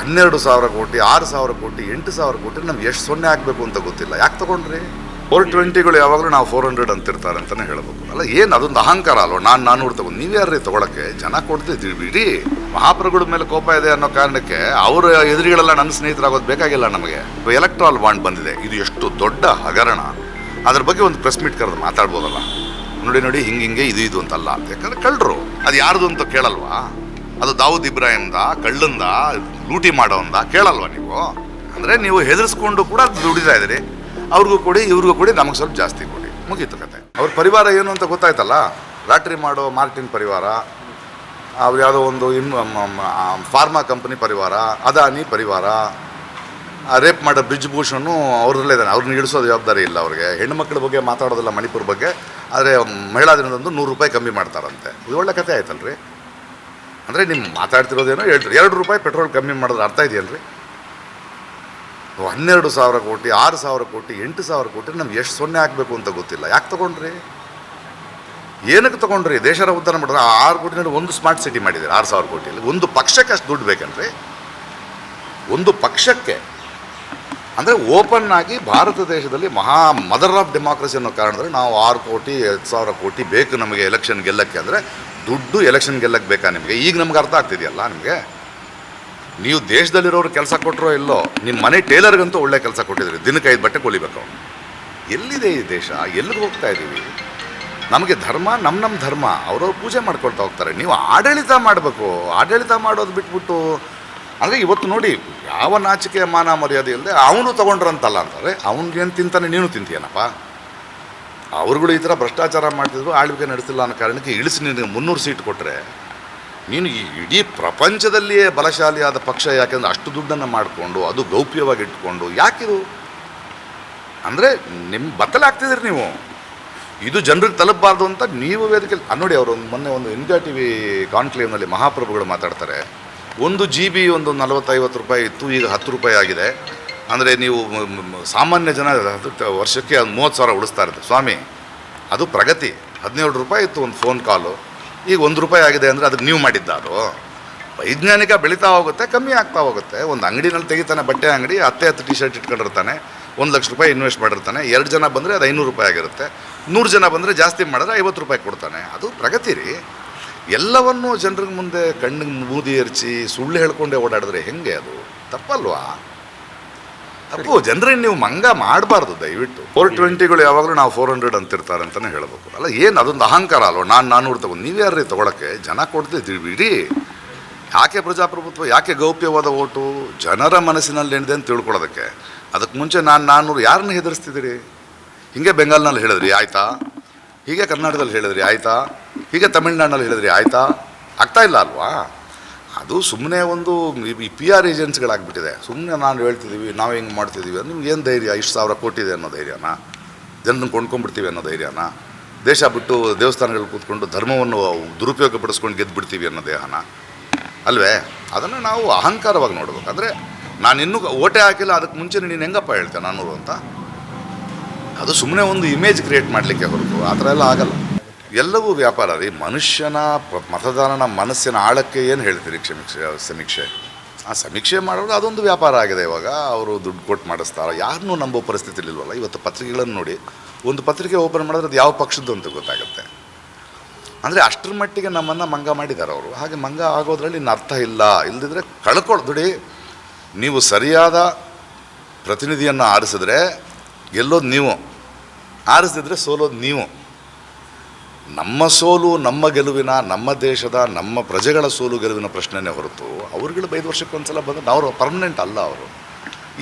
ಹನ್ನೆರಡು ಸಾವಿರ ಕೋಟಿ, ಆರು ಸಾವಿರ ಕೋಟಿ, ಎಂಟು ಸಾವಿರ ಕೋಟಿ ನಮ್ಗೆ ಎಷ್ಟು ಸೊನ್ನೆ ಆಗಬೇಕು ಅಂತ ಗೊತ್ತಿಲ್ಲ. ಯಾಕೆ ತೊಗೊಂಡ್ರಿ? ಫೋರ್ ಟ್ವೆಂಟಿಗಳು ಯಾವಾಗಲೂ ನಾವು ಫೋರ್ ಹಂಡ್ರೆಡ್ ಅಂತಿರ್ತಾರೆ ಅಂತಲೇ ಹೇಳಬೇಕು ಅಲ್ಲ, ಏನು ಅದೊಂದು ಅಹಂಕಾರ ಅಲ್ವ? ನಾನು ನಾನ್ನೂರು ತಗೊಂಡು ನೀವು ಯಾರ್ರೀ ತೊಗೊಳಕ್ಕೆ? ಜನ ಕೊಡ್ತಿದ್ದೀವಿ ಬಿಡಿ. ಮಹಾಪ್ರಭುಗಳ ಮೇಲೆ ಕೋಪ ಇದೆ ಅನ್ನೋ ಕಾರಣಕ್ಕೆ ಅವರ ಎದುರುಗಳೆಲ್ಲ ನನ್ನ ಸ್ನೇಹಿತರಾಗೋದು ಬೇಕಾಗಿಲ್ಲ ನಮಗೆ. ಎಲೆಕ್ಟ್ರಾಲ್ ಬಾಂಡ್ ಬಂದಿದೆ. ಇದು ಎಷ್ಟು ದೊಡ್ಡ ಹಗರಣ. ಅದ್ರ ಬಗ್ಗೆ ಒಂದು ಪ್ರೆಸ್ ಮೀಟ್ ಕರೆದು ಮಾತಾಡ್ಬೋದಲ್ಲ. ನೋಡಿ ನೋಡಿ, ಹಿಂಗೆ ಹಿಂಗೆ, ಇದು ಇದು ಅಂತಲ್ಲ. ಅಂತ ಯಾಕಂದ್ರೆ ಕಳ್ಳರು. ಅದು ಯಾರ್ದು ಅಂತ ಕೇಳಲ್ವಾ? ಅದು ದಾವೂದ್ ಇಬ್ರಾಹಿಂದ ಕಳ್ಳಂದ, ಲೂಟಿ ಮಾಡೋಂದ ಕೇಳಲ್ವಾ ನೀವು? ಅಂದರೆ ನೀವು ಹೆದರ್ಸ್ಕೊಂಡು ಕೂಡ ದುಡಿತಾ ಇದ್ದೀರಿ. ಅವ್ರಿಗೂ ಕೊಡಿ, ಇವ್ರಿಗೂ ಕೊಡಿ, ನಮಗೆ ಸ್ವಲ್ಪ ಜಾಸ್ತಿ ಕೊಡಿ. ಮುಗೀತು ಕತೆ. ಅವ್ರ ಪರಿವಾರ ಏನು ಅಂತ ಗೊತ್ತಾಯ್ತಲ್ಲ? ರಾಟ್ರಿ ಮಾಡೋ ಮಾರ್ಟಿನ್ ಪರಿವಾರ, ಅವ್ರು ಯಾವುದೋ ಒಂದು ಇನ್ ಫಾರ್ಮಾ ಕಂಪನಿ ಪರಿವಾರ, ಅದಾನಿ ಪರಿವಾರ ರೇಪ್ ಮಾಡೋ ಬ್ರಿಜ್ ಭೂಷಣು ಅವ್ರಲ್ಲೇ ಇದ್ದಾನೆ ಅವ್ರನ್ನ ಇಳಿಸೋ ಜವಾಬ್ದಾರಿ ಇಲ್ಲ ಅವ್ರಿಗೆ. ಹೆಣ್ಣು ಮಕ್ಕಳ ಬಗ್ಗೆ ಮಾತಾಡೋದಿಲ್ಲ ಮಣಿಪುರ ಬಗ್ಗೆ, ಆದರೆ ಮಹಿಳಾ ದಿನದಂದು ನೂರು ರೂಪಾಯಿ ಕಮ್ಮಿ ಮಾಡ್ತಾರಂತೆ. ಇದು ಒಳ್ಳೆ ಕತೆ ಆಯ್ತಲ್ರಿ? ಅಂದರೆ ನಿಮ್ಮ ಮಾತಾಡ್ತಿರೋದೇನೋ ಹೇಳ್ತೀರಿ. ಎರಡು ರೂಪಾಯಿ ಪೆಟ್ರೋಲ್ ಕಮ್ಮಿ ಮಾಡಿದ್ರೆ ಅರ್ಥ ಇದೆಯೇನ್ರಿ ಹನ್ನೆರಡು ಸಾವಿರ ಕೋಟಿ, ಆರು ಸಾವಿರ ಕೋಟಿ, ಎಂಟು ಸಾವಿರ ಕೋಟಿ ನಮ್ಗೆ ಎಷ್ಟು ಸೊನ್ನೆ ಹಾಕಬೇಕು ಅಂತ ಗೊತ್ತಿಲ್ಲ. ಯಾಕೆ ತೊಗೊಂಡ್ರಿ? ಏನಕ್ಕೆ ತೊಗೊಂಡ್ರಿ? ದೇಶರ ಉದ್ಧಾರ ಮಾಡಿದ್ರೆ ಆ ಆರು ಕೋಟಿನಲ್ಲಿ ಒಂದು ಸ್ಮಾರ್ಟ್ ಸಿಟಿ ಮಾಡಿದ್ದಾರೆ, ಆರು ಸಾವಿರ ಕೋಟಿಯಲ್ಲಿ. ಒಂದು ಪಕ್ಷಕ್ಕೆ ಅಷ್ಟು ದುಡ್ಡು ಬೇಕನ್ರಿ? ಒಂದು ಪಕ್ಷಕ್ಕೆ ಅಂದರೆ ಓಪನ್ ಆಗಿ ಭಾರತ ದೇಶದಲ್ಲಿ ಮಹಾ ಮದರ್ ಆಫ್ ಡೆಮಾಕ್ರಸಿ ಅನ್ನೋ ಕಾರಣದಲ್ಲಿ ನಾವು ಆರು ಕೋಟಿ, ಎರಡು ಸಾವಿರ ಕೋಟಿ ಬೇಕು ನಮಗೆ ಎಲೆಕ್ಷನ್ ಗೆಲ್ಲಕ್ಕೆ ಅಂದರೆ ದುಡ್ಡು ಎಲೆಕ್ಷನ್ ಗೆಲ್ಲಕ್ಕೆ ಬೇಕಾ ನಿಮಗೆ? ಈಗ ನಮ್ಗೆ ಅರ್ಥ ಆಗ್ತಿದೆಯಲ್ಲ ನಿಮಗೆ? ನೀವು ದೇಶದಲ್ಲಿರೋರು ಕೆಲಸ ಕೊಟ್ಟರೋ ಇಲ್ಲೋ ನಿಮ್ಮ ಮನೆ ಟೇಲರ್ಗಂತೂ ಒಳ್ಳೆ ಕೆಲಸ ಕೊಟ್ಟಿದ್ರಿ ದಿನಕ್ಕೆ ಐದು ಬಟ್ಟೆ ಕೊಲಿಬೇಕು ಎಲ್ಲಿದೆ ಈ ದೇಶ? ಎಲ್ಲಿಗೆ ಹೋಗ್ತಾ ಇದ್ದೀವಿ? ನಮಗೆ ಧರ್ಮ ನಮ್ಮ ನಮ್ಮ ಧರ್ಮ. ಅವರವ್ರು ಪೂಜೆ ಮಾಡ್ಕೊಳ್ತಾ ಹೋಗ್ತಾರೆ. ನೀವು ಆಡಳಿತ ಮಾಡಬೇಕು. ಆಡಳಿತ ಮಾಡೋದು ಬಿಟ್ಬಿಟ್ಟು ಅಂದರೆ ಇವತ್ತು ನೋಡಿ, ಯಾವ ನಾಚಿಕೆ ಮಾನ ಮರ್ಯಾದೆ ಇಲ್ಲದೆ ಅವನು ತೊಗೊಂಡ್ರಂತಲ್ಲ ಅಂತಾರೆ ಅವನಿಗೇನು ತಿಂತಾನೆ ನೀನು ತಿಂತೀಯನಪ್ಪ? ಅವ್ರುಗಳು ಈ ಥರ ಭ್ರಷ್ಟಾಚಾರ ಮಾಡ್ತಿದ್ರು, ಆಳ್ವಿಕೆ ನಡೆಸಿಲ್ಲ ಅನ್ನೋ ಕಾರಣಕ್ಕೆ ಇಳಿಸಿ ನಿನಗೆ ಮುನ್ನೂರು ಸೀಟ್ ಕೊಟ್ಟರೆ ನೀನು ಈ ಇಡೀ ಪ್ರಪಂಚದಲ್ಲಿಯೇ ಬಲಶಾಲಿಯಾದ ಪಕ್ಷ ಯಾಕೆಂದ್ರೆ ಅಷ್ಟು ದುಡ್ಡನ್ನು ಮಾಡಿಕೊಂಡು, ಅದು ಗೌಪ್ಯವಾಗಿ ಇಟ್ಕೊಂಡು, ಯಾಕಿದು? ಅಂದರೆ ನಿಮ್ಮ ಬತ್ತಲಾಗ್ತಿದ್ದೀರಿ ನೀವು. ಇದು ಜನರಿಗೆ ತಲುಪಬಾರ್ದು ಅಂತ ನೀವು ವೇದಿಕೆ ನೋಡಿ, ಅವರು ಮೊನ್ನೆ ಒಂದು ಇಂಡಿಯಾ ಟಿ ವಿ ಕಾನ್ಕ್ಲೇವ್ನಲ್ಲಿ ಮಹಾಪ್ರಭುಗಳು ಮಾತಾಡ್ತಾರೆ. ಒಂದು ಜಿ ಬಿ ಒಂದು ನಲವತ್ತೈವತ್ತು ರೂಪಾಯಿ ಇತ್ತು, ಈಗ ಹತ್ತು ರೂಪಾಯಿ ಆಗಿದೆ. ಅಂದರೆ ನೀವು ಸಾಮಾನ್ಯ ಜನ ವರ್ಷಕ್ಕೆ ಒಂದು ಮೂವತ್ತು ಸಾವಿರ ಉಳಿಸ್ತಾ ಇರುತ್ತೆ. ಸ್ವಾಮಿ, ಅದು ಪ್ರಗತಿ. ಹದಿನೇಳು ರೂಪಾಯಿ ಇತ್ತು ಒಂದು ಫೋನ್ ಕಾಲು ಈಗ ಒಂದು ರೂಪಾಯಿ ಆಗಿದೆ ಅಂದರೆ ಅದಕ್ಕೆ ನೀವು ಮಾಡಿದ್ದ ಅದು. ವೈಜ್ಞಾನಿಕ ಬೆಳೀತಾ ಹೋಗುತ್ತೆ, ಕಮ್ಮಿ ಆಗ್ತಾ ಹೋಗುತ್ತೆ. ಒಂದು ಅಂಗಡಿನಲ್ಲಿ ತೆಗಿತಾನೆ ಬಟ್ಟೆ ಅಂಗಡಿ ಹತ್ತೆ ಹತ್ತು ಟಿ ಶರ್ಟ್ ಇಟ್ಕೊಂಡಿರ್ತಾನೆ, ಒಂದು ಲಕ್ಷ ರೂಪಾಯಿ ಇನ್ವೆಸ್ಟ್ ಮಾಡಿರ್ತಾನೆ. ಎರಡು ಜನ ಬಂದರೆ ಅದು ಐನೂರು ರೂಪಾಯಿ ಆಗಿರುತ್ತೆ. ನೂರು ಜನ ಬಂದರೆ ಜಾಸ್ತಿ ಮಾಡಿದ್ರೆ ಐವತ್ತು ರೂಪಾಯಿ ಕೊಡ್ತಾನೆ. ಅದು ಪ್ರಗತಿ ರೀ. ಎಲ್ಲವನ್ನೂ ಜನರಿಗೆ ಮುಂದೆ ಕಣ್ಣಿಗೆ ಮೂದಿ ಎರಚಿ ಸುಳ್ಳು ಹೇಳ್ಕೊಂಡೆ ಓಡಾಡಿದ್ರೆ ಹೆಂಗೆ ಅದು? ತಪ್ಪಲ್ವಾ? ತಪ್ಪು. ಜನರಿಗೆ ನೀವು ಮಂಗ ಮಾಡಬಾರ್ದು ದಯವಿಟ್ಟು. ಫೋರ್ ಟ್ವೆಂಟಿಗಳು ಯಾವಾಗಲೂ ನಾವು ಫೋರ್ ಹಂಡ್ರೆಡ್ ಅಂತಿರ್ತಾರೆ ಅಂತಲೇ ಹೇಳ್ಬೇಕು. ಅಲ್ಲ ಏನು ಅದೊಂದು ಅಹಂಕಾರ ಅಲ್ವ? ನಾನು ನಾನ್ನೂರು ತಗೊಂಡು. ನೀವು ಯಾರ್ರೀ ತೊಗೊಳಕ್ಕೆ? ಜನ ಕೊಡ್ತಿದ್ದೀವಿ ಬಿಡಿ. ಯಾಕೆ ಪ್ರಜಾಪ್ರಭುತ್ವ ಯಾಕೆ ಗೌಪ್ಯವಾದ ಓಟು? ಜನರ ಮನಸ್ಸಿನಲ್ಲಿ ಏನಿದೆ ಅಂತ ತಿಳ್ಕೊಳ್ಳೋದಕ್ಕೆ. ಅದಕ್ಕೆ ಮುಂಚೆ ನಾನು ನಾನ್ನೂರು ಯಾರನ್ನ ಹೆದರಿಸ್ತಿದ್ದೀರಿ? ಹೀಗೆ ಬೆಂಗಾಲ್ನಲ್ಲಿ ಹೇಳಿದ್ರಿ ಆಯಿತಾ? ಹೀಗೆ ಕರ್ನಾಟಕದಲ್ಲಿ ಹೇಳಿದ್ರಿ ಆಯ್ತಾ? ಹೀಗೆ ತಮಿಳ್ನಾಡಿನಲ್ಲಿ ಹೇಳಿದ್ರಿ ಆಯ್ತಾ? ಆಗ್ತಾ ಇಲ್ಲ ಅಲ್ವಾ? ಅದು ಸುಮ್ಮನೆ ಒಂದು ಈ ಪಿ ಆರ್ ಏಜೆನ್ಸಿಗಳಾಗ್ಬಿಟ್ಟಿದೆ. ಸುಮ್ಮನೆ ನಾನು ಹೇಳ್ತಿದ್ದೀವಿ, ನಾವು ಹೆಂಗೆ ಮಾಡ್ತಿದ್ದೀವಿ ಅಂದ್ರೆ ನಿಮ್ಗೆ ಏನು ಧೈರ್ಯ? ಇಷ್ಟು ಸಾವಿರ ಕೋಟಿದೆ ಅನ್ನೋ ಧೈರ್ಯನ? ಜನರನ್ನು ಕೊಂಡ್ಕೊಂಡ್ಬಿಡ್ತೀವಿ ಅನ್ನೋ ಧೈರ್ಯನ? ದೇಶ ಬಿಟ್ಟು ದೇವಸ್ಥಾನಗಳು ಕೂತ್ಕೊಂಡು ಧರ್ಮವನ್ನು ದುರುಪಯೋಗ ಪಡಿಸ್ಕೊಂಡು ಗೆದ್ದು ಬಿಡ್ತೀವಿ ಅನ್ನೋ ದೇಹನ? ಅಲ್ವೇ? ಅದನ್ನು ನಾವು ಅಹಂಕಾರವಾಗಿ ನೋಡ್ಬೇಕು. ಅಂದರೆ ನಾನು ಇನ್ನೂ ಓಟೆ ಹಾಕಿಲ್ಲ ಅದಕ್ಕೆ ಮುಂಚೆ ನೀನು ಹೆಂಗಪ್ಪ ಹೇಳ್ತೇನೆ ನಾನು ಅಂತ? ಅದು ಸುಮ್ಮನೆ ಒಂದು ಇಮೇಜ್ ಕ್ರಿಯೇಟ್ ಮಾಡಲಿಕ್ಕೆ ಹೊರತು. ಆ ಥರ ಎಲ್ಲ ಆಗಲ್ಲ. ಎಲ್ಲವೂ ವ್ಯಾಪಾರ ರೀ ಮನುಷ್ಯನ ಮತದಾನನ ಮನಸ್ಸಿನ ಆಳಕ್ಕೆ ಏನು ಹೇಳ್ತೀರಿ ಕ್ಷಮೀಕ್ಷೆ, ಸಮೀಕ್ಷೆ? ಆ ಸಮೀಕ್ಷೆ ಮಾಡೋದು ಅದೊಂದು ವ್ಯಾಪಾರ ಆಗಿದೆ ಇವಾಗ. ಅವರು ದುಡ್ಡು ಕೊಟ್ಟು ಮಾಡಿಸ್ತಾರೆ. ಯಾರನ್ನೂ ನಂಬೋ ಪರಿಸ್ಥಿತಿ ಇಲ್ವಲ್ಲ ಇವತ್ತು ಪತ್ರಿಕೆಗಳನ್ನು ನೋಡಿ, ಒಂದು ಪತ್ರಿಕೆ ಓಪನ್ ಮಾಡಿದ್ರೆ ಅದು ಯಾವ ಪಕ್ಷದ್ದು ಅಂತ ಗೊತ್ತಾಗುತ್ತೆ. ಅಂದರೆ ಅಷ್ಟರ ಮಟ್ಟಿಗೆ ನಮ್ಮನ್ನು ಮಂಗ ಮಾಡಿದ್ದಾರೆ ಅವರು. ಹಾಗೆ ಮಂಗ ಆಗೋದ್ರಲ್ಲಿ ಇನ್ನು ಅರ್ಥ ಇಲ್ಲ. ಇಲ್ಲದಿದ್ದರೆ ಕಳ್ಕೊಳ್ದುಡಿ ನೀವು ಸರಿಯಾದ ಪ್ರತಿನಿಧಿಯನ್ನು ಆರಿಸಿದ್ರೆ, ಗೆಲ್ಲೋದು ನೀವು. ಆರಿಸಿದ್ರೆ ಸೋಲೋದು ನೀವು. ನಮ್ಮ ಸೋಲು ನಮ್ಮ ಗೆಲುವಿನ, ನಮ್ಮ ದೇಶದ, ನಮ್ಮ ಪ್ರಜೆಗಳ ಸೋಲು ಗೆಲುವಿನ ಪ್ರಶ್ನೆನೇ ಹೊರತು ಅವ್ರುಗಳು ಐದು ವರ್ಷಕ್ಕೊಂದ್ಸಲ ಬಂದು ಅವರು ಪರ್ಮನೆಂಟ್ ಅಲ್ಲ ಅವರು.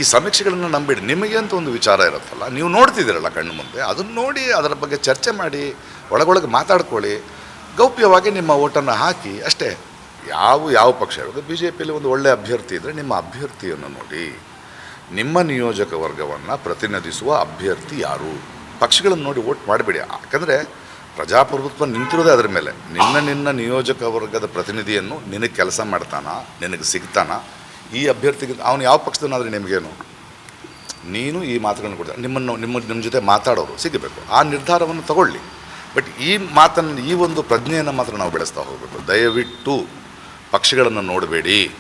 ಈ ಸಮೀಕ್ಷೆಗಳನ್ನು ನಂಬಿಡಿ. ನಿಮಗೆ ಅಂತ ಒಂದು ವಿಚಾರ ಇರುತ್ತಲ್ಲ, ನೀವು ನೋಡ್ತಿದ್ದೀರಲ್ಲ ಕಣ್ಣು ಮುಂದೆ, ಅದನ್ನು ನೋಡಿ ಅದರ ಬಗ್ಗೆ ಚರ್ಚೆ ಮಾಡಿ, ಒಳಗೊಳಗೆ ಮಾತಾಡ್ಕೊಳ್ಳಿ. ಗೌಪ್ಯವಾಗಿ ನಿಮ್ಮ ಓಟನ್ನು ಹಾಕಿ, ಅಷ್ಟೇ. ಯಾವ ಯಾವ ಪಕ್ಷ ಇವಾಗ ಬಿ ಜೆ ಪಿಯಲ್ಲಿ ಒಂದು ಒಳ್ಳೆಯ ಅಭ್ಯರ್ಥಿ ಇದ್ದರೆ ನಿಮ್ಮ ಅಭ್ಯರ್ಥಿಯನ್ನು ನೋಡಿ. ನಿಮ್ಮ ನಿಯೋಜಕ ವರ್ಗವನ್ನು ಪ್ರತಿನಿಧಿಸುವ ಅಭ್ಯರ್ಥಿ ಯಾರು? ಪಕ್ಷಗಳನ್ನು ನೋಡಿ ಓಟ್ ಮಾಡಬೇಡಿ. ಯಾಕಂದರೆ ಪ್ರಜಾಪ್ರಭುತ್ವ ನಿಂತಿರೋದೇ ಅದರ ಮೇಲೆ. ನಿನ್ನ ನಿನ್ನ ನಿಯೋಜಕ ವರ್ಗದ ಪ್ರತಿನಿಧಿಯನ್ನು ನಿನಗೆ ಕೆಲಸ ಮಾಡ್ತಾನ? ನಿನಗೆ ಸಿಗ್ತಾನ? ಈ ಅಭ್ಯರ್ಥಿಗೆ ಅವನು ಯಾವ ಪಕ್ಷದನ್ನಾದರೆ ನಿಮಗೇನು? ನೀನು ಈ ಮಾತುಗಳನ್ನು ಕೊಡ್ತಾರೆ ನಿಮ್ಮನ್ನು ನಿಮ್ಮ ನಿಮ್ಮ ಜೊತೆ ಮಾತಾಡೋರು ಸಿಗಬೇಕು. ಆ ನಿರ್ಧಾರವನ್ನು ತಗೊಳ್ಳಿ. ಬಟ್ ಈ ಮಾತನ್ನು ಈ ಒಂದು ಪ್ರಜ್ಞೆಯನ್ನು ಮಾತ್ರ ನಾವು ಬೆಳೆಸ್ತಾ ಹೋಗಬೇಕು. ದಯವಿಟ್ಟು ಪಕ್ಷಗಳನ್ನು ನೋಡಬೇಡಿ.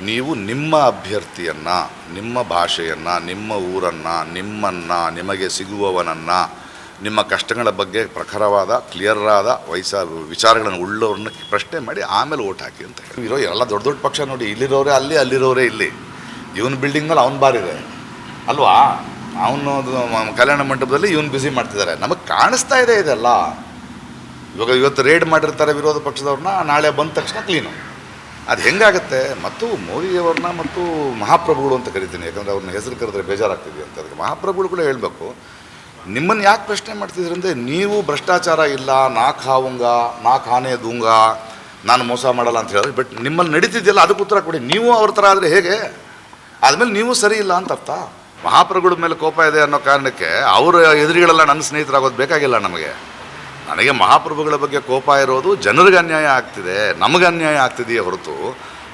ನೀವು ನಿಮ್ಮ ಅಭ್ಯರ್ಥಿಯನ್ನು, ನಿಮ್ಮ ಭಾಷೆಯನ್ನು, ನಿಮ್ಮ ಊರನ್ನು, ನಿಮ್ಮನ್ನು, ನಿಮಗೆ ಸಿಗುವವನನ್ನು ನಿಮ್ಮ ಕಷ್ಟಗಳ ಬಗ್ಗೆ ಪ್ರಖರವಾದ ಕ್ಲಿಯರ್ ಆದ ವಯಸ್ಸ, ವಿಚಾರಗಳನ್ನು ಉಳ್ಳವ್ರನ್ನ ಪ್ರಶ್ನೆ ಮಾಡಿ ಆಮೇಲೆ ಓಟ್ ಹಾಕಿ ಅಂತ ಹೇಳಿ. ಇರೋ ಎಲ್ಲ ದೊಡ್ಡ ದೊಡ್ಡ ಪಕ್ಷ ನೋಡಿ, ಇಲ್ಲಿರೋರೆ, ಅಲ್ಲಿ, ಅಲ್ಲಿರೋರೆ, ಇಲ್ಲಿ. ಇವನ್ ಬಿಲ್ಡಿಂಗ್ ಮೇಲೆ ಅವ್ನು ಬಾರಿದೆ. ಅಲ್ವಾ? ಅವನು ಕಲ್ಯಾಣ ಮಂಟಪದಲ್ಲಿ ಇವನು ಬ್ಯುಸಿ ಮಾಡ್ತಿದ್ದಾರೆ. ನಮಗೆ ಕಾಣಿಸ್ತಾ ಇದೆ ಇದೆಲ್ಲ. ಇವಾಗ ಇವತ್ತು ರೇಡ್ ಮಾಡಿರ್ತಾರೆ ವಿರೋಧ ಪಕ್ಷದವ್ರನ್ನ, ನಾಳೆ ಬಂದ ತಕ್ಷಣ ಕ್ಲೀನು ಅದು ಹೆಂಗಾಗುತ್ತೆ? ಮತ್ತು ಮೋದಿಯವ್ರನ್ನ ಮತ್ತು ಮಹಾಪ್ರಭುಗಳು ಅಂತ ಕರಿತೀನಿ. ಯಾಕಂದರೆ ಅವ್ರನ್ನ ಹೆಸರು ಕರೆದ್ರೆ ಬೇಜಾರಾಗ್ತಿದೆ ಅಂತ. ಅದಕ್ಕೆ ಮಹಾಪ್ರಭುಗಳು ಕೂಡ ಹೇಳಬೇಕು. ನಿಮ್ಮನ್ನು ಯಾಕೆ ಪ್ರಶ್ನೆ ಮಾಡ್ತಿದ್ರಿ ಅಂದರೆ, ನೀವು ಭ್ರಷ್ಟಾಚಾರ ಇಲ್ಲ, ನಾ ಖಾವುಂಗ, ನಾ ಖಾನೆ ದೂಂಗ, ನಾನು ಮೋಸ ಮಾಡಲ್ಲ ಅಂತ ಹೇಳಿದ್ರೆ ಬಟ್ ನಿಮ್ಮಲ್ಲಿ ನಡೀತಿದ್ದಿಲ್ಲ ಅದಕ್ಕೆ ಉತ್ತರ ಕೊಡಿ. ನೀವು ಅವ್ರ ಥರ ಆದರೆ ಹೇಗೆ? ಆದಮೇಲೆ ನೀವು ಸರಿ ಇಲ್ಲ ಅಂತ ಅರ್ಥ. ಮಹಾಪ್ರಭುಗಳ ಮೇಲೆ ಕೋಪ ಇದೆ ಅನ್ನೋ ಕಾರಣಕ್ಕೆ ಅವರ ಎದುರಿಗಳೆಲ್ಲ ನನ್ನ ಸ್ನೇಹಿತರಾಗೋದು ಬೇಕಾಗಿಲ್ಲ ನಮಗೆ. ನನಗೆ ಮಹಾಪ್ರಭುಗಳ ಬಗ್ಗೆ ಕೋಪ ಇರೋದು ಜನರಿಗೆ ಅನ್ಯಾಯ ಆಗ್ತಿದೆ, ನಮಗೆ ಅನ್ಯಾಯ ಆಗ್ತಿದೆಯೇ ಹೊರತು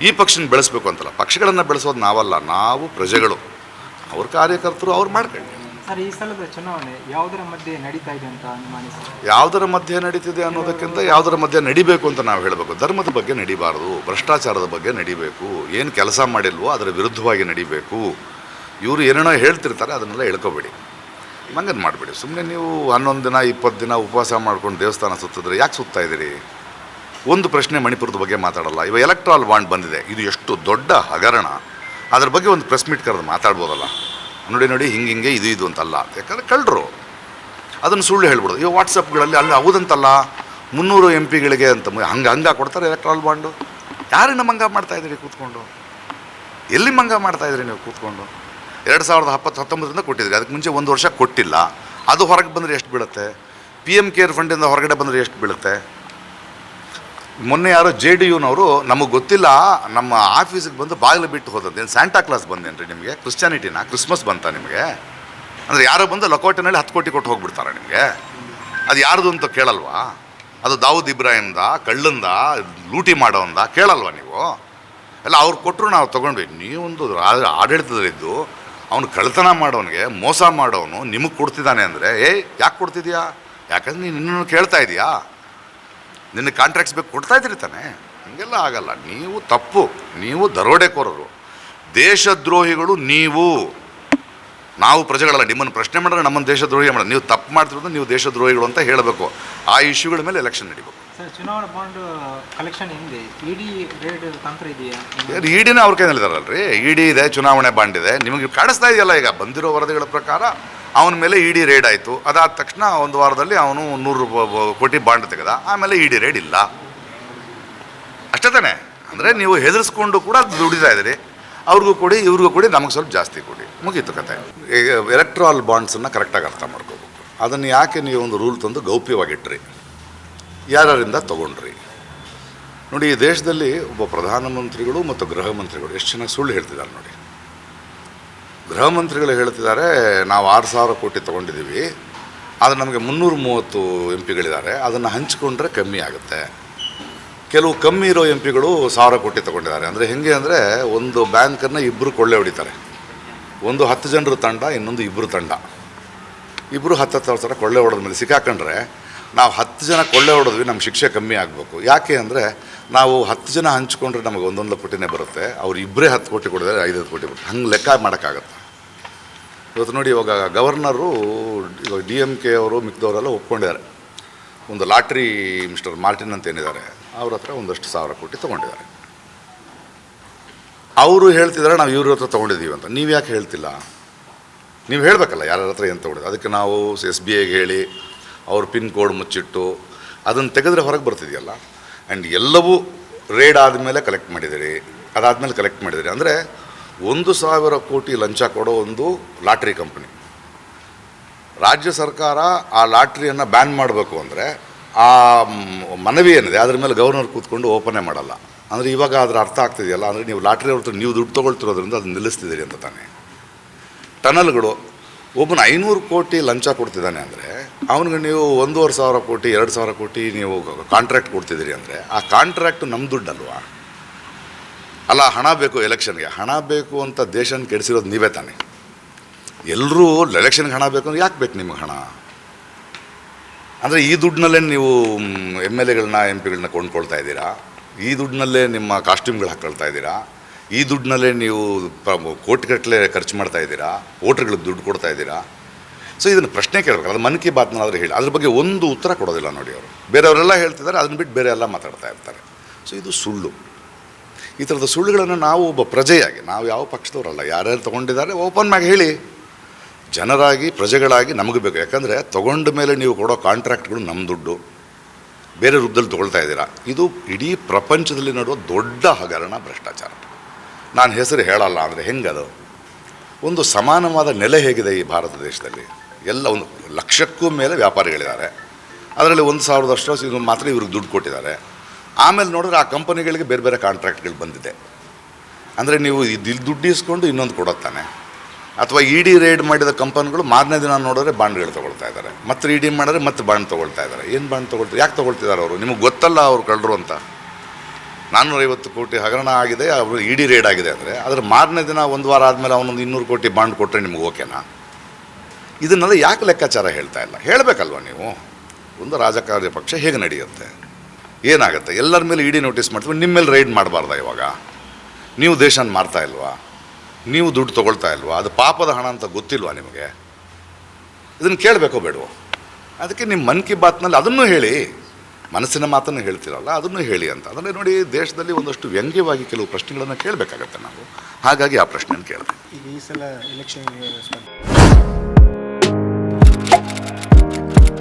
ಈ ಪಕ್ಷನ ಬೆಳೆಸ್ಬೇಕು ಅಂತಲ್ಲ. ಪಕ್ಷಗಳನ್ನು ಬೆಳೆಸೋದು ನಾವಲ್ಲ, ನಾವು ಪ್ರಜೆಗಳು. ಅವ್ರ ಕಾರ್ಯಕರ್ತರು ಅವ್ರು ಮಾಡ್ಕೊಳ್ಳಿ. ಯಾವುದರ ಯಾವುದರ ಮಧ್ಯೆ ನಡೀತಿದೆ ಅನ್ನೋದಕ್ಕಿಂತ ಯಾವುದರ ಮಧ್ಯೆ ನಡಿಬೇಕು ಅಂತ ನಾವು ಹೇಳಬೇಕು. ಧರ್ಮದ ಬಗ್ಗೆ ನಡಿಬಾರದು, ಭ್ರಷ್ಟಾಚಾರದ ಬಗ್ಗೆ ನಡಿಬೇಕು, ಏನು ಕೆಲಸ ಮಾಡಿಲ್ವೋ ಅದರ ವಿರುದ್ಧವಾಗಿ ನಡಿಬೇಕು. ಇವರು ಏನೇನೋ ಹೇಳ್ತಿರ್ತಾರೆ, ಅದನ್ನೆಲ್ಲ ಹೇಳ್ಕೋಬೇಡಿ. ಹಂಗನ್ ಮಾಡಬೇಡಿ. ಸುಮ್ಮನೆ ನೀವು ಹನ್ನೊಂದು ದಿನ, ಇಪ್ಪತ್ತು ದಿನ ಉಪವಾಸ ಮಾಡ್ಕೊಂಡು ದೇವಸ್ಥಾನ ಸುತ್ತಿದ್ರೆ ಯಾಕೆ ಸುತ್ತಾ ಇದ್ದೀರಿ? ಒಂದು ಪ್ರಶ್ನೆ ಮಣಿಪುರದ ಬಗ್ಗೆ ಮಾತಾಡಲ್ಲ. ಇವಾಗ ಎಲೆಕ್ಟ್ರಾಲ್ ಬಾಂಡ್ ಬಂದಿದೆ. ಇದು ಎಷ್ಟು ದೊಡ್ಡ ಹಗರಣ. ಅದ್ರ ಬಗ್ಗೆ ಒಂದು ಪ್ರೆಸ್ ಮೀಟ್ ಕರೆದು ಮಾತಾಡ್ಬೋದಲ್ಲ. ನೋಡಿ ನೋಡಿ, ಹಿಂಗೆ ಹಿಂಗೆ, ಇದು ಇದು ಅಂತಲ್ಲ. ಯಾಕಂದರೆ ಕಳ್ಳರು. ಅದನ್ನು ಸುಳ್ಳು ಹೇಳ್ಬಿಡೋದು. ಇವಾಗ ವಾಟ್ಸಪ್ಗಳಲ್ಲಿ ಅಲ್ಲಿ ಹೌದಂತಲ್ಲ? ಮುನ್ನೂರು ಎಂ ಪಿಗಳಿಗೆ ಅಂತ ಹಂಗೆ ಹಂಗೆ, ಹಂಗ ಕೊಡ್ತಾರೆ ಎಲೆಕ್ಟ್ರಾಲ್ ಬಾಂಡು ಯಾರಿನ ಮಂಗ ಮಾಡ್ತಾ ಇದ್ದೀರಿ ಕೂತ್ಕೊಂಡು? ಎಲ್ಲಿ ಮಂಗ ಮಾಡ್ತಾ ಇದ್ದೀರಿ ನೀವು ಕೂತ್ಕೊಂಡು? ಎರಡು ಸಾವಿರದ ಹಪ್ಪತ್ತು, ಹತ್ತೊಂಬತ್ತರಿಂದ ಕೊಟ್ಟಿದ್ರಿ ಅದಕ್ಕೆ ಮುಂಚೆ ಒಂದು ವರ್ಷ ಕೊಟ್ಟಿಲ್ಲ. ಅದು ಹೊರಗೆ ಬಂದರೆ ಎಷ್ಟು ಬೀಳುತ್ತೆ? ಪಿ ಎಂ ಕೇರ್ ಫಂಡಿಂದ ಹೊರಗಡೆ ಬಂದರೆ ಎಷ್ಟು ಬೀಳುತ್ತೆ? ಮೊನ್ನೆ ಯಾರೋ ಜೆ ಡಿ ಯುನವರು ನಮಗೆ ಗೊತ್ತಿಲ್ಲ, ನಮ್ಮ ಆಫೀಸಿಗೆ ಬಂದು ಬಾಗಿಲು ಬಿಟ್ಟು ಹೋದಂತೆ ಸ್ಯಾಂಟಾ ಕ್ಲಾಸ್ ಬಂದೇನ್ರಿ ನಿಮಗೆ? ಕ್ರಿಶ್ಚಾನಿಟಿನ ಕ್ರಿಸ್ಮಸ್ ಬಂತ ನಿಮಗೆ? ಅಂದರೆ ಯಾರೋ ಬಂದು ಲಕೋಟಿನಲ್ಲಿ ಹತ್ತು ಕೋಟಿ ಕೊಟ್ಟು ಹೋಗ್ಬಿಡ್ತಾರೆ ನಿಮಗೆ? ಅದು ಯಾರ್ದು ಅಂತ ಕೇಳಲ್ವಾ? ಅದು ದಾವೂದ್ ಇಬ್ರಾಹಿಮ್ದ, ಕಳ್ಳಂದ, ಲೂಟಿ ಮಾಡೋಂದ ಕೇಳಲ್ವಾ ನೀವು? ಎಲ್ಲ ಅವ್ರು ಕೊಟ್ಟರು ನಾವು ತೊಗೊಂಡ್ವಿ. ನೀವೊಂದು ಆಡಳಿತದಲ್ಲಿದ್ದು, ಅವನು ಕಳ್ತನ ಮಾಡೋನಿಗೆ ಮೋಸ ಮಾಡೋನು ನಿಮಗೆ ಕೊಡ್ತಿದ್ದಾನೆ ಅಂದರೆ, ಏಯ್, ಯಾಕೆ ಕೊಡ್ತಿದ್ಯಾ? ಯಾಕಂದ್ರೆ ನೀನು ಇನ್ನೂ ಕೇಳ್ತಾ ಇದೀಯಾ? ನಿನ್ನ ಕಾಂಟ್ರಾಕ್ಟ್ಸ್ ಬೇಕು ಕೊಡ್ತಾ ಇದ್ದೀರಿ ತಾನೆ? ಹಂಗೆಲ್ಲ ಆಗಲ್ಲ. ನೀವು ತಪ್ಪು. ನೀವು ದರೋಡೆಕೋರರು. ದೇಶದ್ರೋಹಿಗಳು ನೀವು. ನಾವು ಪ್ರಜೆಗಳಲ್ಲ ನಿಮ್ಮನ್ನು ಪ್ರಶ್ನೆ ಮಾಡಿದ್ರೆ ನಮ್ಮನ್ನು ದೇಶದ್ರೋಹಿ ಮಾಡೋದು ನೀವು ತಪ್ಪು ಮಾಡ್ತಿರೋದು ನೀವು ದೇಶದ್ರೋಹಿಗಳು ಅಂತ ಹೇಳಬೇಕು. ಆ ಇಶ್ಯೂಗಳ ಮೇಲೆ ಎಲೆಕ್ಷನ್ ನಡಿಬೇಕು. ಸರ್ ಚುನಾವಣಾ ಬಾಂಡ್ ಕಲೆಕ್ಷನ್ ಹಿಂದೆ ಇಡೀ ರೇಡ್ ತಂತ್ರ ಇದೆಯಾ? ಇಡಿನೇ ಅವ್ರ ಕೈನಲ್ಲಿದಾರಲ್ರಿ ಇಡಿ ಇದೆ ಚುನಾವಣೆ ಬಾಂಡ್ ಇದೆ. ನಿಮಗೆ ಕಾಣಿಸ್ತಾ ಇದೆಯಲ್ಲ ಈಗ? ಬಂದಿರೋ ವರದಿಗಳ ಪ್ರಕಾರ ಅವನ ಮೇಲೆ ಇಡಿ ರೇಡ್ ಆಯಿತು. ಅದಾದ ತಕ್ಷಣ ಒಂದು ವಾರದಲ್ಲಿ ಅವನು ನೂರು ಕೋಟಿ ಬಾಂಡ್ ತೆಗೆದ. ಆಮೇಲೆ ಇಡಿ ರೇಡ್ ಇಲ್ಲ. ಅಷ್ಟೇ ತಾನೆ. ಅಂದರೆ ನೀವು ಹೆದರಿಸ್ಕೊಂಡು ಕೂಡ ದುಡಿತಾ ಇದ್ದೀರಿ. ಅವ್ರಿಗೂ ಕೊಡಿ, ಇವ್ರಿಗೂ ಕೊಡಿ, ನಮಗೆ ಸ್ವಲ್ಪ ಜಾಸ್ತಿ ಕೊಡಿ. ಮುಗೀತು ಕತೆ. ಈಗ ಎಲೆಕ್ಟ್ರಾಲ್ ಬಾಂಡ್ಸನ್ನು ಕರೆಕ್ಟಾಗಿ ಅರ್ಥ ಮಾಡ್ಕೋಬೇಕು. ಅದನ್ನು ಯಾಕೆ ನೀವು ಒಂದು ರೂಲ್ ತಂದು ಗೌಪ್ಯವಾಗಿಟ್ರಿ? ಯಾರ್ಯಾರಿಂದ ತೊಗೊಂಡ್ರಿ? ನೋಡಿ, ಈ ದೇಶದಲ್ಲಿ ಒಬ್ಬ ಪ್ರಧಾನಮಂತ್ರಿಗಳು ಮತ್ತು ಗೃಹ ಮಂತ್ರಿಗಳು, ಎಷ್ಟು ಚೆನ್ನಾಗಿ ಸುಳ್ಳು ಹೇಳ್ತಿದ್ದಾರೆ ನೋಡಿ. ಗೃಹ ಮಂತ್ರಿಗಳು ಹೇಳ್ತಿದ್ದಾರೆ, ನಾವು ಆರು ಸಾವಿರ ಕೋಟಿ ತೊಗೊಂಡಿದ್ದೀವಿ ಅದು ನಮಗೆ ಮುನ್ನೂರ ಮೂವತ್ತು ಎಂ ಪಿಗಳಿದ್ದಾರೆ ಅದನ್ನು ಹಂಚಿಕೊಂಡ್ರೆ ಕಮ್ಮಿ ಆಗುತ್ತೆ. ಕೆಲವು ಕಮ್ಮಿ ಇರೋ ಎಂ ಪಿಗಳು ಸಾವಿರ ಕೋಟಿ ತೊಗೊಂಡಿದ್ದಾರೆ. ಅಂದರೆ ಹೆಂಗೆ ಅಂದರೆ ಒಂದು ಬ್ಯಾಂಕನ್ನು ಇಬ್ಬರು ಕೊಳ್ಳೆ ಹೊಡಿತಾರೆ. ಒಂದು ಹತ್ತು ಜನರ ತಂಡ, ಇನ್ನೊಂದು ಇಬ್ಬರು ತಂಡ. ಇಬ್ಬರು ಹತ್ತು ಹತ್ತು ಸಾವಿರ ಕೊಳ್ಳೆ ಹೊಡೆದ ಮೇಲೆ ಸಿಕ್ಕಾಕೊಂಡ್ರೆ ನಾವು ಹತ್ತು ಜನ ಕೊಳ್ಳೆ ಹೊಡೆದ್ವಿ ನಮ್ಮ ಶಿಕ್ಷೆ ಕಮ್ಮಿ ಆಗಬೇಕು. ಯಾಕೆ ಅಂದರೆ ನಾವು ಹತ್ತು ಜನ ಹಂಚ್ಕೊಂಡ್ರೆ ನಮಗೆ ಒಂದೊಂದು ಕೋಟಿನೇ ಬರುತ್ತೆ. ಅವ್ರು ಇಬ್ಬರೇ ಹತ್ತು ಕೋಟಿ ಕೊಡಿದ್ರೆ ಹತ್ತು ಕೋಟಿ ಬರುತ್ತೆ. ಹಂಗೆ ಲೆಕ್ಕ ಮಾಡೋಕ್ಕಾಗತ್ತೆ. ಇವತ್ತು ನೋಡಿ ಇವಾಗ ಗವರ್ನರು, ಇವಾಗ ಡಿ ಎಂ ಕೆ ಅವರು, ಮಿಕ್ದವರೆಲ್ಲ ಒಪ್ಕೊಂಡಿದ್ದಾರೆ. ಒಂದು ಲಾಟ್ರಿ ಮಿಸ್ಟರ್ ಮಾರ್ಟಿನ್ ಅಂತ ಏನಿದ್ದಾರೆ, ಅವ್ರ ಹತ್ರ ಒಂದಷ್ಟು ಸಾವಿರ ಕೋಟಿ ತೊಗೊಂಡಿದ್ದಾರೆ. ಅವರು ಹೇಳ್ತಿದ್ದಾರೆ, ನಾವು ಇವ್ರ ಹತ್ರ ತೊಗೊಂಡಿದ್ದೀವಿ ಅಂತ. ನೀವು ಯಾಕೆ ಹೇಳ್ತಿಲ್ಲ? ನೀವು ಹೇಳಬೇಕಲ್ಲ, ಯಾರ ಹತ್ರ ಏನು ತೊಗೊಂಡಿದ್ದು? ಅದಕ್ಕೆ ನಾವು ಎಸ್ ಬಿ ಐಗೆ ಹೇಳಿ, ಅವ್ರ ಪಿನ್ ಕೋಡ್ ಮುಚ್ಚಿಟ್ಟು, ಅದನ್ನು ತೆಗೆದ್ರೆ ಹೊರಗೆ ಬರ್ತಿದೆಯಲ್ಲ? ಆ್ಯಂಡ್ ಎಲ್ಲವೂ ರೇಡ್ ಆದಮೇಲೆ ಕಲೆಕ್ಟ್ ಮಾಡಿದಿರಿ ಅದಾದಮೇಲೆ ಕಲೆಕ್ಟ್ ಮಾಡಿದಿರಿ ಅಂದರೆ ಒಂದು ಸಾವಿರ ಕೋಟಿ ಲಂಚ ಕೊಡೋ ಒಂದು ಲಾಟ್ರಿ ಕಂಪ್ನಿ. ರಾಜ್ಯ ಸರ್ಕಾರ ಆ ಲಾಟ್ರಿಯನ್ನು ಬ್ಯಾನ್ ಮಾಡಬೇಕು ಅಂದರೆ ಆ ಮನವಿ ಏನಿದೆ, ಅದ್ರ ಮೇಲೆ ಗವರ್ನರ್ ಕೂತ್ಕೊಂಡು ಓಪನೇ ಮಾಡಲ್ಲ. ಅಂದರೆ ಇವಾಗ ಅದರ ಅರ್ಥ ಆಗ್ತಿದೆಯಲ್ಲ, ಅಂದರೆ ನೀವು ಲಾಟ್ರಿ ಅವ್ರ ನೀವು ದುಡ್ಡು ತೊಗೊಳ್ತಿರೋದ್ರಿಂದ ಅದನ್ನ ನಿಲ್ಲಿಸ್ತಿದ್ದೀರಿ ಅಂತ ತಾನೆ. ಟನಲ್ಗಳು, ಒಬ್ಬನ ಐನೂರು ಕೋಟಿ ಲಂಚ ಕೊಡ್ತಿದ್ದಾನೆ ಅಂದರೆ, ಅವನಿಗೆ ನೀವು ಒಂದೂವರೆ ಸಾವಿರ ಕೋಟಿ, ಎರಡು ಸಾವಿರ ಕೋಟಿ ನೀವು ಕಾಂಟ್ರಾಕ್ಟ್ ಕೊಡ್ತಿದ್ದೀರಿ ಅಂದರೆ, ಆ ಕಾಂಟ್ರಾಕ್ಟ್ ನಮ್ಮ ದುಡ್ಡಲ್ವಾ? ಅಲ್ಲ, ಹಣ ಬೇಕು ಎಲೆಕ್ಷನ್ಗೆ. ಹಣ ಬೇಕು ಅಂತ ದೇಶನ ಕೆಡಿಸಿರೋದು ನೀವೇ ತಾನೆ. ಎಲ್ಲರೂ ಎಲೆಕ್ಷನ್ಗೆ ಹಣ ಬೇಕು ಅಂದ್ರೆ ಯಾಕೆ ಬೇಕು ನಿಮಗೆ ಹಣ? ಅಂದರೆ ಈ ದುಡ್ಡಿನಲ್ಲೇ ನೀವು ಎಂ ಎಲ್ ಎಗಳನ್ನ, ಎಂ ಪಿಗಳನ್ನ ಕೊಂಡ್ಕೊಳ್ತಾ ಇದ್ದೀರಾ? ಈ ದುಡ್ಡಿನಲ್ಲೇ ನಿಮ್ಮ ಕಾಸ್ಟ್ಯೂಮ್ಗಳು ಹಾಕ್ಕೊಳ್ತಾ ಇದ್ದೀರಾ? ಈ ದುಡ್ಡಿನಲ್ಲೇ ನೀವು ಕೋಟಿಗಟ್ಟಲೆ ಖರ್ಚು ಮಾಡ್ತಾ ಇದ್ದೀರಾ? ವೋಟ್ರ್ಗಳಿಗೆ ದುಡ್ಡು ಕೊಡ್ತಾ ಇದ್ದೀರಾ? ಸೊ, ಇದನ್ನು ಪ್ರಶ್ನೆ ಕೇಳಬೇಕು. ಅದು ಮನ್ ಕಿ ಬಾತ್ನಾದರೂ ಹೇಳಿ. ಅದ್ರ ಬಗ್ಗೆ ಒಂದು ಉತ್ತರ ಕೊಡೋದಿಲ್ಲ ನೋಡಿ ಅವರು. ಬೇರೆಯವರೆಲ್ಲ ಹೇಳ್ತಿದ್ದಾರೆ, ಅದನ್ನ ಬಿಟ್ಟು ಬೇರೆ ಎಲ್ಲ ಮಾತಾಡ್ತಾ ಇರ್ತಾರೆ. ಸೊ, ಇದು ಸುಳ್ಳು. ಈ ಥರದ ಸುಳ್ಳುಗಳನ್ನು ನಾವು ಒಬ್ಬ ಪ್ರಜೆಯಾಗಿ, ನಾವು ಯಾವ ಪಕ್ಷದವರಲ್ಲ, ಯಾರ್ಯಾರು ತೊಗೊಂಡಿದ್ದಾರೆ ಓಪನ್ ಆಗಿ ಹೇಳಿ. ಜನರಾಗಿ, ಪ್ರಜೆಗಳಾಗಿ ನಮಗೆ ಬೇಕು. ಯಾಕಂದರೆ ತೊಗೊಂಡ ಮೇಲೆ ನೀವು ಕೊಡೋ ಕಾಂಟ್ರಾಕ್ಟ್ಗಳು ನಮ್ಮ ದುಡ್ಡು. ಬೇರೆ ರೂಪದಲ್ಲಿ ತೊಗೊಳ್ತಾ ಇದ್ದೀರಾ. ಇದು ಇಡೀ ಪ್ರಪಂಚದಲ್ಲಿ ನಡುವ ದೊಡ್ಡ ಹಗರಣ ಭ್ರಷ್ಟಾಚಾರ. ನಾನು ಹೆಸರು ಹೇಳಲ್ಲ, ಅಂದರೆ ಹೆಂಗದು? ಒಂದು ಸಮಾನವಾದ ನೆಲೆ ಹೇಗಿದೆ ಈ ಭಾರತ ದೇಶದಲ್ಲಿ? ಎಲ್ಲ ಒಂದು ಲಕ್ಷಕ್ಕೂ ಮೇಲೆ ವ್ಯಾಪಾರಿಗಳಿದ್ದಾರೆ. ಅದರಲ್ಲಿ ಒಂದು ಸಾವಿರದಷ್ಟು ಇದು ಮಾತ್ರ ಇವ್ರಿಗೆ ದುಡ್ಡು ಕೊಟ್ಟಿದ್ದಾರೆ. ಆಮೇಲೆ ನೋಡಿದ್ರೆ ಆ ಕಂಪನಿಗಳಿಗೆ ಬೇರೆ ಬೇರೆ ಕಾಂಟ್ರಾಕ್ಟ್ಗಳು ಬಂದಿದೆ. ಅಂದರೆ ನೀವು ಇಲ್ಲಿ ದುಡ್ಡು ಇಸ್ಕೊಂಡು ಇನ್ನೊಂದು ಕೊಡುತ್ತಾನೆ ಅಥವಾ ಇ ಡಿ ರೇಡ್ ಮಾಡಿದ ಕಂಪನಿಗಳು ಮಾರನೇ ದಿನ ನೋಡಿದ್ರೆ ಬಾಂಡ್ಗಳು ತೊಗೊಳ್ತಾ ಇದ್ದಾರೆ ಮತ್ತೆ ಇ ಡಿ ಮಾಡಿದ್ರೆ ಮತ್ತೆ ಬಾಂಡ್ ತೊಗೊಳ್ತಾ ಇದ್ದಾರೆ ಏನು ಬಾಂಡ್ ತೊಗೊಳ್ತಾರೆ? ಯಾಕೆ ತೊಗೊಳ್ತಿದ್ದಾರೆ ಅವರು? ನಿಮಗೆ ಗೊತ್ತಲ್ಲ ಅವ್ರು ಕಳ್ಳರು ಅಂತ. ನಾನ್ನೂರೈವತ್ತು ಕೋಟಿ ಹಗರಣ ಆಗಿದೆ, ಅವರು ಇ ಡಿ ರೇಡ್ ಆಗಿದೆ ಅಂದರೆ ಅದರ ಮಾರನೇ ದಿನ ಒಂದು ವಾರ ಆದಮೇಲೆ ಅವನೊಂದು ಇನ್ನೂರು ಕೋಟಿ ಬಾಂಡ್ ಕೊಟ್ಟರೆ ನಿಮ್ಗೆ ಓಕೆನಾ? ಇದನ್ನೆಲ್ಲ ಯಾಕೆ ಲೆಕ್ಕಾಚಾರ ಹೇಳ್ತಾ ಇಲ್ಲ? ಹೇಳಬೇಕಲ್ವ ನೀವು? ಒಂದು ರಾಜಕಾರಣಿ ಪಕ್ಷ ಹೇಗೆ ನಡೆಯುತ್ತೆ? ಏನಾಗುತ್ತೆ? ಎಲ್ಲರ ಮೇಲೆ ಇಡಿ ನೋಟಿಸ್ ಮಾಡ್ತೀವಿ ನಿಮ್ಮ ಮೇಲೆ ರೈಡ್ ಮಾಡಬಾರ್ದ ಇವಾಗ? ನೀವು ದೇಶನ ಮಾರ್ತಾ ಇಲ್ವಾ? ನೀವು ದುಡ್ಡು ತೊಗೊಳ್ತಾ ಇಲ್ವಾ? ಅದು ಪಾಪದ ಹಣ ಅಂತ ಗೊತ್ತಿಲ್ವಾ ನಿಮಗೆ? ಇದನ್ನು ಕೇಳಬೇಕೋ ಬೇಡವೋ. ಅದಕ್ಕೆ ನಿಮ್ಮ ಮನ್ ಕಿ ಬಾತ್ನಲ್ಲಿ ಅದನ್ನು ಹೇಳಿ. ಮನಸ್ಸಿನ ಮಾತನ್ನು ಹೇಳ್ತಿರಲ್ಲ, ಅದನ್ನು ಹೇಳಿ ಅಂತ. ಅಂದರೆ ನೋಡಿ ದೇಶದಲ್ಲಿ ಒಂದಷ್ಟು ವ್ಯಂಗ್ಯವಾಗಿ ಕೆಲವು ಪ್ರಶ್ನೆಗಳನ್ನು ಕೇಳಬೇಕಾಗತ್ತೆ ನಾವು. ಹಾಗಾಗಿ ಆ ಪ್ರಶ್ನೆಯನ್ನು ಕೇಳಿದೆ.